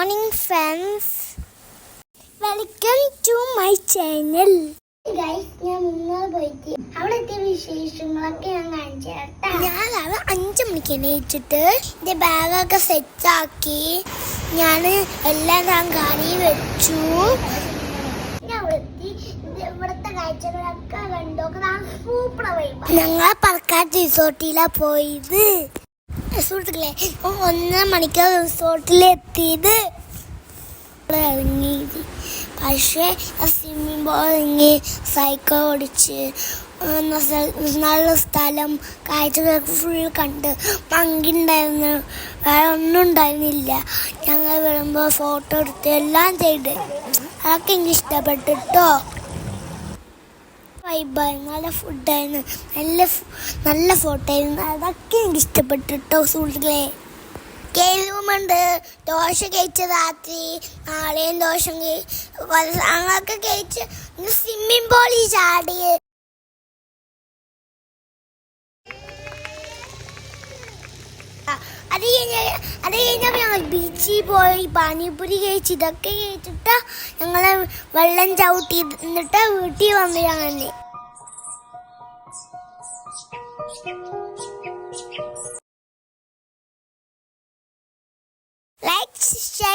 Morning friends welcome to my channel ഞാൻ മുന്നേ പോയിട്ട് അവിടെ എത്തിയ വിശേഷങ്ങളൊക്കെ ഞാൻ കാണിച്ചു തരാം. ഞാൻ അഞ്ച് മണിക്ക് എണീച്ചിട്ട് എന്റെ ബാഗൊക്കെ സെറ്റാക്കി ഞാൻ എല്ലാം ഞാൻ കറി വെച്ചു. ഞങ്ങൾ പറക്കാട്ട് റിസോർട്ടിലാണ് പോയത്. സുഹൃത്തുക്കളെ ഒന്നര മണിക്ക് റിസോർട്ടിലെത്തിയത് ഇറങ്ങിയത് പക്ഷേ സ്വിമ്മിംഗ് പൂൾ ഇറങ്ങി സൈക്കിൾ ഓടിച്ച് നല്ല സ്ഥലം കാഴ്ചകളൊക്കെ ഫുൾ കണ്ട് പങ്കുണ്ടായിരുന്നു വേറെ ഒന്നും ഉണ്ടായിരുന്നില്ല. ഞങ്ങൾ വരുമ്പോൾ ഫോട്ടോ എടുത്ത് എല്ലാം ചെയ്ത്. അതൊക്കെ എനിക്ക് ഇഷ്ടപ്പെട്ടു വൈബായിരുന്നു. നല്ല ഫുഡായിരുന്നു നല്ല നല്ല ഫോട്ടോ ആയിരുന്നു. അതൊക്കെ എനിക്ക് ഇഷ്ടപ്പെട്ടു കേട്ടോ സുഹൃത്തുക്കളെ. കേൾവുമുണ്ട് ദോശ കഴിച്ച രാത്രി നാളെയും ദോശം അങ്ങനൊക്കെ കഴിച്ച് സ്വിമ്മിംഗ് പൂളിൽ ചാടി. അത് കഴിഞ്ഞ അത് കഴിഞ്ഞാൽ ഞങ്ങൾ ബീച്ചിൽ പോയി. പാനിപ്പൂരി കഴിച്ച് ഇതൊക്കെ കഴിച്ചിട്ട് ഞങ്ങൾ വെള്ളം ചവിട്ടി എന്നിട്ട് വീട്ടിൽ വന്നു ഞങ്ങൾ Let's share.